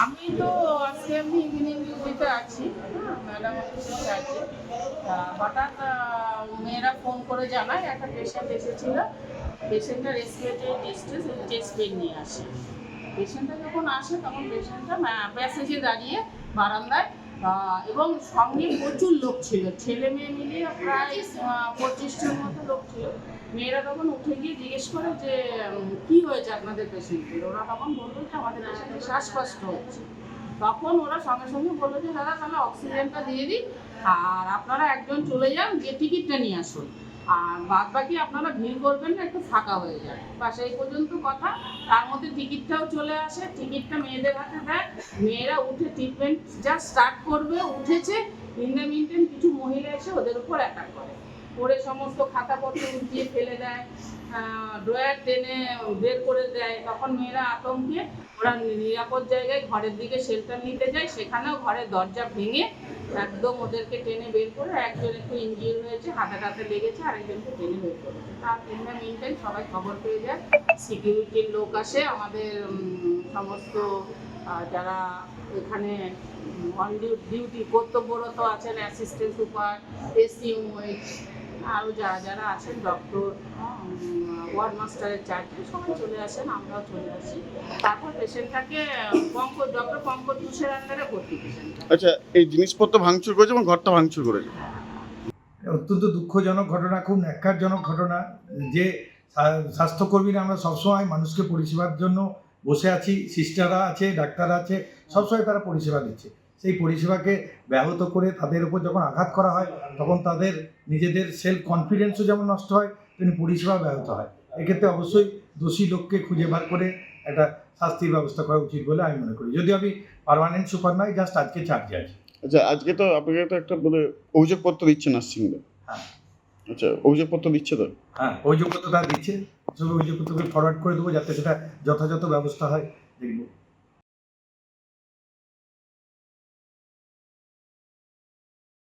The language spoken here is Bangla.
আমি তো আজকে আমি ইঞ্জিনিয়ারিং ডিউটিতে আছি। ম্যাডাম অফিসে আছি। হঠাৎ মেয়েরা ফোন করে জানায়, একটা পেশেন্ট এসেছিল। পেশেন্টটা রেসপিরেটরি টেস্টে টেস্ট বেড নিয়ে আসে। পেশেন্টটা যখন আসে, তখন পেশেন্টটা প্যাসেজে দাঁড়িয়ে বারান্দায় এবং সঙ্গে প্রচুর লোক ছিল। ছেলে মেয়ে মিলে প্রায় পঁচিশটার মতো লোক ছিল। মেয়েরা তখন উঠে গিয়ে জিজ্ঞেস করে যে কি হয়েছে আপনাদের পেশেন্টের ওরা তখন বলল যে, আমাদের পেশেন্টের শ্বাসকষ্ট হচ্ছে। তখন ওরা সঙ্গে সঙ্গে বলল যে, দাদা, তাহলে অক্সিজেনটা দিয়ে দিই আর আপনারা একজন চলে যান, গিয়ে টিকিটটা নিয়ে আসুন। আর বাদ বাকি আপনারা ভিড় করবেন না, একটু ফাঁকা হয়ে যায় বা সেই পর্যন্ত কথা। তার মধ্যে টিকিটটাও চলে আসে। টিকিটটা মেয়েদের হাতে দেয়। মেয়েরা উঠে ট্রিটমেন্ট যা স্টার্ট করবে, উঠেছে। ইন দ্য কিছু মহিলা এসে ওদের উপর অ্যাটাক করে। করে সমস্ত খাতাপত্র উঠিয়ে ফেলে দেয় ড্রয়ার টেনে বের করে দেয়। তখন মেয়েরা আতঙ্কে, ওরা নিরাপদ জায়গায় ঘরের দিকে শেল্টার নিতে যায়, সেখানেও ঘরের দরজা ভেঙে একদম ওদেরকে টেনে বের করে একজন একটু ইঞ্জিন হয়েছে, হাতে টাতে লেগেছে, আরেকজনকে টেনে বের করেছে তার তিনটা মিনিটাই সবাই খবর পেয়ে যায় সিকিউরিটির লোক আসে, আমাদের সমস্ত যারা এখানে অন ডিউটি কর্তব্যরত আছেন অ্যাসিস্ট্যান্ট সুপার এসইউএইচ আরও যারা যারা আছেন ডক্টর ওয়ার্ড মাস্টারের চার্জে সবাই চলে আসেন আমরাও চলে আসি। তারপর পেশেন্টটাকে পঙ্কজ ডক্টর পঙ্কজ ঘোষের আন্ডারে ভর্তি পেশেন্ট আচ্ছা এই জিনিসপত্র ভাঙচুর করেছে এবং ঘরটা ভাঙচুর করেছে? অত্যন্ত দুঃখজনক ঘটনা খুব ন্যাক্কারজনক ঘটনা। যে স্বাস্থ্যকর্মীরা আমরা সবসময় মানুষকে পরিষেবার জন্য বসে আছি সিস্টাররা আছে ডাক্তার আছে সবসময় তারা পরিষেবা দিচ্ছে। সেই পরিষেবাকে ব্যাহত করে তাদের উপর যখন আঘাত করা হয় তখন তাদের নিজেদের সেলফ কনফিডেন্সও যেমন নষ্ট হয় তেমনি পরিষেবা ব্যাহত হয়। এক্ষেত্রে অবশ্যই দোষী লোককে খুঁজে বার করে একটা শাস্তির ব্যবস্থা করা উচিত বলে আমি মনে করি। যদি আমি পারমানেন্ট সুপার নয় জাস্ট আজকে চার্জে আছি। আচ্ছা আজকে তো আপনাকে তো একটা মানে অভিযোগপত্র দিচ্ছে নার্সিংরা হ্যাঁ। আচ্ছা অভিযোগপত্র দিচ্ছে তো? হ্যাঁ অভিযোগপত্র তারা দিচ্ছে। অভিযোগপত্রকে ফরওয়ার্ড করে দেবো যাতে সেটা যথাযথ ব্যবস্থা হয় দেখব।